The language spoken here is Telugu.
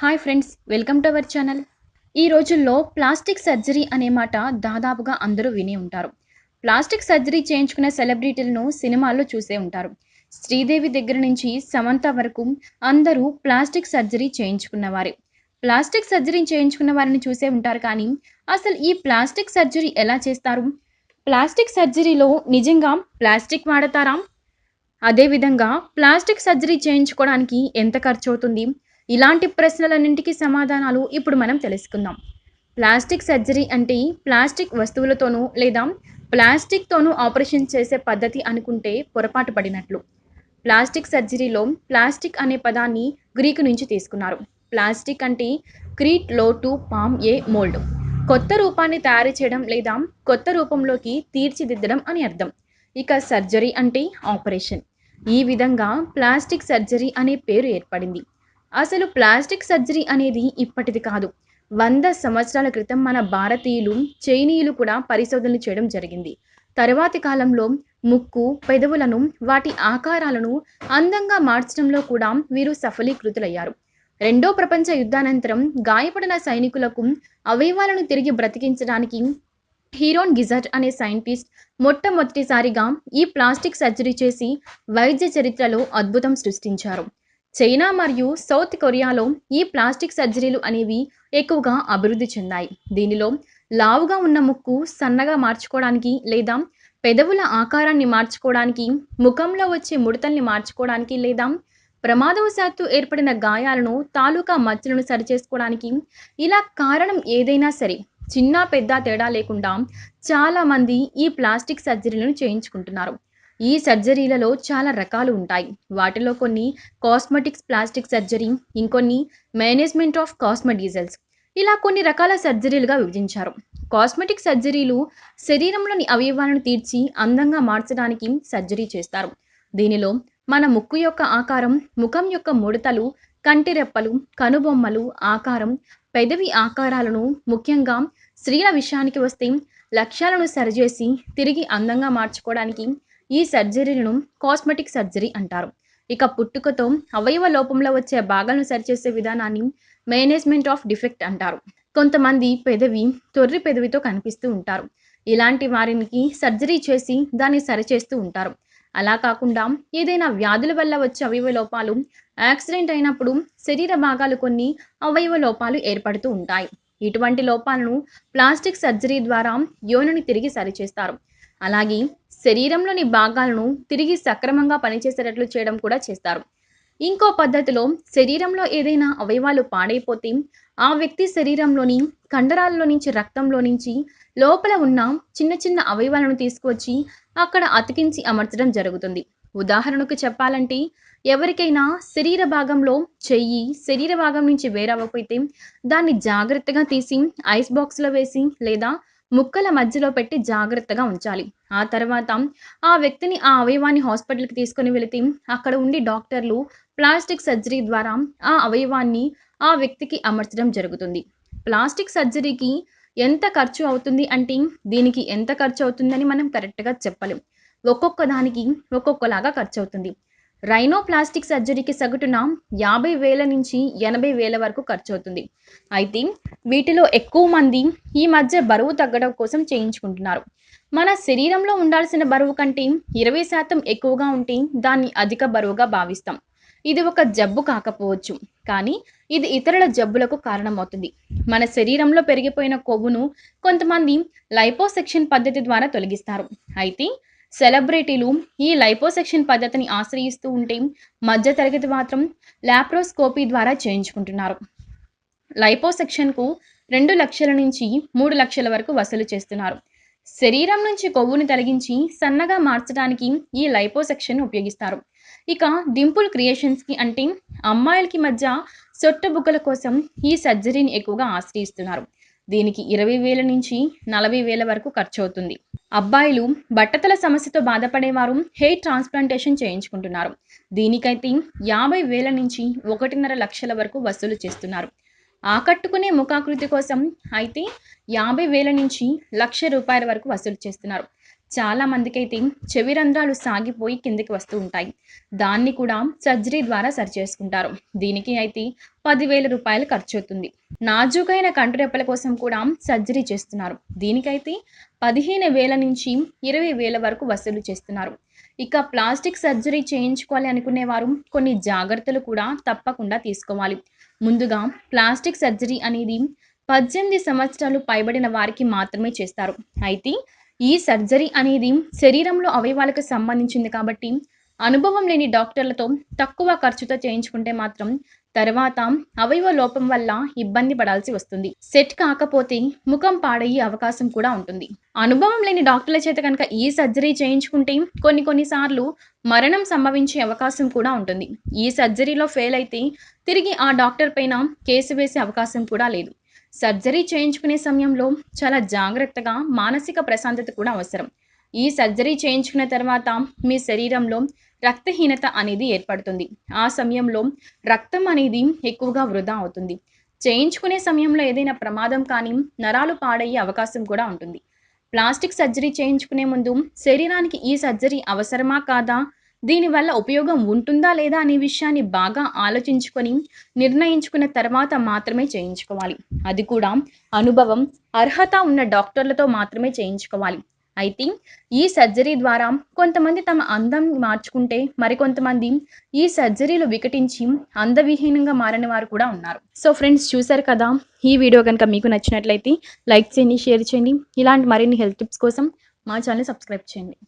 Hi friends welcome to our channel. ఈ రోజుల్లో ప్లాస్టిక్ సర్జరీ అనే మాట దాదాపుగా అందరూ విని ఉంటారు. ప్లాస్టిక్ సర్జరీ చేయించుకునే సెలబ్రిటీలను సినిమాల్లో చూసే ఉంటారు. శ్రీదేవి దగ్గర నుంచి సమంత వరకు అందరూ ప్లాస్టిక్ సర్జరీ చేయించుకున్నవారే. ప్లాస్టిక్ సర్జరీ చేయించుకున్న వారిని చూసే ఉంటారు కానీ అసలు ఈ ప్లాస్టిక్ సర్జరీ ఎలా చేస్తారు? ప్లాస్టిక్ సర్జరీలో నిజంగా ప్లాస్టిక్ వాడతారా? అదేవిధంగా ప్లాస్టిక్ సర్జరీ చేయించుకోవడానికి ఎంత ఖర్చు అవుతుంది? ఇలాంటి ప్రశ్నలన్నింటికి సమాధానాలు ఇప్పుడు మనం తెలుసుకుందాం. ప్లాస్టిక్ సర్జరీ అంటే ప్లాస్టిక్ వస్తువులతోనూ లేదా ప్లాస్టిక్తోనూ ఆపరేషన్ చేసే పద్ధతి అనుకుంటే పొరపాటు పడినట్లు. ప్లాస్టిక్ సర్జరీలో ప్లాస్టిక్ అనే పదాన్ని గ్రీకు నుంచి తీసుకున్నారు. ప్లాస్టిక్ అంటే క్రీట్లో టు పామ్ ఏ మోల్డ్. కొత్త రూపాన్ని తయారు చేయడం లేదా కొత్త రూపంలోకి తీర్చిదిద్దడం అని అర్థం. ఇక సర్జరీ అంటే ఆపరేషన్. ఈ విధంగా ప్లాస్టిక్ సర్జరీ అనే పేరు ఏర్పడింది. అసలు ప్లాస్టిక్ సర్జరీ అనేది ఇప్పటిది కాదు. వంద సంవత్సరాల క్రితం మన భారతీయులు చైనీయులు కూడా పరిశోధనలు చేయడం జరిగింది. తరువాతి కాలంలో ముక్కు పెదవులను వాటి ఆకారాలను అందంగా మార్చడంలో కూడా వీరు సఫలీకృతులయ్యారు. రెండో ప్రపంచ యుద్ధానంతరం గాయపడిన సైనికులకు అవయవాలను తిరిగి బ్రతికించడానికి హీరోన్ గిజర్ట్ అనే సైంటిస్ట్ మొట్టమొదటిసారిగా ఈ ప్లాస్టిక్ సర్జరీ చేసి వైద్య చరిత్రలో అద్భుతం సృష్టించారు. చైనా మరియు సౌత్ కొరియాలో ఈ ప్లాస్టిక్ సర్జరీలు అనేవి ఎక్కువగా అభివృద్ధి చెందాయి. దీనిలో లావుగా ఉన్న ముక్కు సన్నగా మార్చుకోవడానికి లేదా పెదవుల ఆకారాన్ని మార్చుకోవడానికి ముఖంలో వచ్చే ముడతల్ని మార్చుకోవడానికి లేదా ప్రమాదవశాత్తు ఏర్పడిన గాయాలను తాలూకా మచ్చలను సరిచేసుకోవడానికి ఇలా కారణం ఏదైనా సరే చిన్న పెద్ద తేడా లేకుండా చాలామంది ఈ ప్లాస్టిక్ సర్జరీలను చేయించుకుంటున్నారు. ఈ సర్జరీలలో చాలా రకాలు ఉంటాయి. వాటిలో కొన్ని కాస్మెటిక్స్ ప్లాస్టిక్ సర్జరీ ఇంకొన్ని మేనేజ్మెంట్ ఆఫ్ కాస్మెటిజల్స్ ఇలా కొన్ని రకాల సర్జరీలుగా విభజించారు. కాస్మెటిక్ సర్జరీలు శరీరంలోని అవయవాలను తీర్చి అందంగా మార్చడానికి సర్జరీ చేస్తారు. దీనిలో మన ముక్కు యొక్క ఆకారం ముఖం యొక్క ముడతలు కంటిరెప్పలు కనుబొమ్మలు ఆకారం పెదవి ఆకారాలను ముఖ్యంగా స్త్రీల విషయానికి వస్తే లక్ష్యాలను సరిచేసి తిరిగి అందంగా మార్చుకోవడానికి ఈ సర్జరీలను కాస్మెటిక్ సర్జరీ అంటారు. ఇక పుట్టుకతో అవయవ లోపంలో వచ్చే భాగాలను సరిచేసే విధానాన్ని మేనేజ్మెంట్ ఆఫ్ డిఫెక్ట్ అంటారు. కొంతమంది పెదవి తొర్రి పెదవితో కనిపిస్తూ ఉంటారు. ఇలాంటి వారికి సర్జరీ చేసి దాన్ని సరిచేస్తూ ఉంటారు. అలా కాకుండా ఏదైనా వ్యాధుల వల్ల వచ్చే అవయవ లోపాలు యాక్సిడెంట్ అయినప్పుడు శరీర భాగాలు కొన్ని అవయవ లోపాలు ఏర్పడుతూ ఉంటాయి. ఇటువంటి లోపాలను ప్లాస్టిక్ సర్జరీ ద్వారా యోనుని తిరిగి సరిచేస్తారు. అలాగే శరీరంలోని భాగాలను తిరిగి సక్రమంగా పనిచేసేటట్లు చేయడం కూడా చేస్తారు. ఇంకో పద్ధతిలో శరీరంలో ఏదైనా అవయవాలు పాడైపోతే ఆ వ్యక్తి శరీరంలోని కండరాల్లో నుంచి రక్తంలో నుంచి లోపల ఉన్న చిన్న చిన్న అవయవాలను తీసుకువచ్చి అక్కడ అతికించి అమర్చడం జరుగుతుంది. ఉదాహరణకు చెప్పాలంటే ఎవరికైనా శరీర భాగంలో చెయ్యి శరీర భాగం నుంచి వేరవ్వకపోతే దాన్ని జాగ్రత్తగా తీసి ఐస్ బాక్స్లో వేసి లేదా ముక్కల మధ్యలో పెట్టి జాగ్రత్తగా ఉంచాలి. ఆ తర్వాత ఆ వ్యక్తిని ఆ అవయవాన్ని హాస్పిటల్కి తీసుకొని వెళితే అక్కడ ఉండి డాక్టర్లు ప్లాస్టిక్ సర్జరీ ద్వారా ఆ అవయవాన్ని ఆ వ్యక్తికి అమర్చడం జరుగుతుంది. ప్లాస్టిక్ సర్జరీకి ఎంత ఖర్చు అవుతుంది అంటే దీనికి ఎంత ఖర్చు అవుతుందని మనం కరెక్ట్గా చెప్పలేం. ఒక్కొక్క దానికి ఒక్కొక్కలాగా ఖర్చు అవుతుంది. రైనోప్లాస్టిక్ సర్జరీకి సగటున యాభై వేల నుంచి ఎనభై వేల వరకు ఖర్చు అవుతుంది అయితే వీటిలో ఎక్కువ మంది ఈ మధ్య బరువు తగ్గడం కోసం చేయించుకుంటున్నారు. మన శరీరంలో ఉండాల్సిన బరువు కంటే ఇరవై శాతం ఎక్కువగా ఉంటే దాన్ని అధిక బరువుగా భావిస్తాం. ఇది ఒక జబ్బు కాకపోవచ్చు కానీ ఇది ఇతరుల జబ్బులకు కారణమవుతుంది. మన శరీరంలో పెరిగిపోయిన కొవ్వును కొంతమంది లైపోసెక్షన్ పద్ధతి ద్వారా తొలగిస్తారు. అయితే సెలబ్రిటీలు ఈ లైపోసెక్షన్ పద్ధతిని ఆశ్రయిస్తూ ఉంటే మధ్యతరగతి మాత్రం లాప్రోస్కోపీ ద్వారా చేయించుకుంటున్నారు. లైపోసెక్షన్కు రెండు లక్షల నుంచి మూడు లక్షల వరకు వసూలు చేస్తున్నారు. శరీరం నుంచి కొవ్వును తొలగించి సన్నగా మార్చడానికి ఈ లైపోసెక్షన్ ఉపయోగిస్తారు. ఇక డింపుల్ క్రియేషన్స్కి అంటే అమ్మాయిలకి మధ్య సొట్ట బుగ్గల కోసం ఈ సర్జరీని ఎక్కువగా ఆశ్రయిస్తున్నారు. దీనికి ఇరవై వేల నుంచి నలభై వేల వరకు ఖర్చు అవుతుంది అబ్బాయిలు బట్టతల సమస్యతో బాధపడేవారు హెయిర్ ట్రాన్స్ప్లాంటేషన్ చేయించుకుంటున్నారు. దీనికైతే యాభై వేల నుంచి ఒకటిన్నర లక్షల వరకు వసూలు చేస్తున్నారు. ఆకట్టుకునే ముఖాకృతి కోసం అయితే యాభై వేల నుంచి లక్ష రూపాయల వరకు వసూలు చేస్తున్నారు. చాలా మందికైతే చెవి రంధ్రాలు సాగిపోయి కిందికి వస్తూ ఉంటాయి. దాన్ని కూడా సర్జరీ ద్వారా సరిచేసుకుంటారు. దీనికి అయితే పదివేల రూపాయలు ఖర్చు అవుతుంది. నాజుకైన కంటిరెప్పల కోసం కూడా సర్జరీ చేస్తున్నారు. దీనికైతే పదిహేను వేల నుంచి ఇరవై వేల వరకు వసూలు చేస్తున్నారు. ఇక ప్లాస్టిక్ సర్జరీ చేయించుకోవాలి అనుకునేవారు కొన్ని జాగ్రత్తలు కూడా తప్పకుండా తీసుకోవాలి. ముందుగా ప్లాస్టిక్ సర్జరీ అనేది పద్దెనిమిది సంవత్సరాలు పైబడిన వారికి మాత్రమే చేస్తారు. అయితే ఈ సర్జరీ అనేది శరీరంలో అవయవాలకు సంబంధించింది కాబట్టి అనుభవం లేని డాక్టర్లతో తక్కువ ఖర్చుతో చేయించుకుంటే మాత్రం తర్వాత అవయవ లోపం వల్ల ఇబ్బంది పడాల్సి వస్తుంది. సెట్ కాకపోతే ముఖం పాడయ్యే అవకాశం కూడా ఉంటుంది. అనుభవం లేని డాక్టర్ల చేత కనుక ఈ సర్జరీ చేయించుకుంటే కొన్ని కొన్నిసార్లు మరణం సంభవించే అవకాశం కూడా ఉంటుంది. ఈ సర్జరీలో ఫెయిల్ అయితే తిరిగి ఆ డాక్టర్ పైన కేసు వేసే అవకాశం కూడా లేదు. సర్జరీ చేయించుకునే సమయంలో చాలా జాగ్రత్తగా మానసిక ప్రశాంతత కూడా అవసరం. ఈ సర్జరీ చేయించుకున్న తర్వాత మీ శరీరంలో రక్తహీనత అనేది ఏర్పడుతుంది. ఆ సమయంలో రక్తం అనేది ఎక్కువగా వృధా అవుతుంది. చేయించుకునే సమయంలో ఏదైనా ప్రమాదం కానీ నరాలు పాడయ్యే అవకాశం కూడా ఉంటుంది. ప్లాస్టిక్ సర్జరీ చేయించుకునే ముందు శరీరానికి ఈ సర్జరీ అవసరమా కాదా దీనివల్ల ఉపయోగం ఉంటుందా లేదా అనే విషయాన్ని బాగా ఆలోచించుకొని నిర్ణయించుకున్న తర్వాత మాత్రమే చేయించుకోవాలి. అది కూడా అనుభవం అర్హత ఉన్న డాక్టర్లతో మాత్రమే చేయించుకోవాలి. అయితే ఈ సర్జరీ ద్వారా కొంతమంది తమ అందం మార్చుకుంటే మరికొంతమంది ఈ సర్జరీలు వికటించి అందవిహీనంగా మారిన వారు కూడా ఉన్నారు. సో ఫ్రెండ్స్ చూసారు కదా ఈ వీడియో కనుక మీకు నచ్చినట్లయితే లైక్ చేయండి షేర్ చేయండి. ఇలాంటి మరిన్ని హెల్త్ టిప్స్ కోసం మా ఛానల్ సబ్స్క్రైబ్ చేయండి.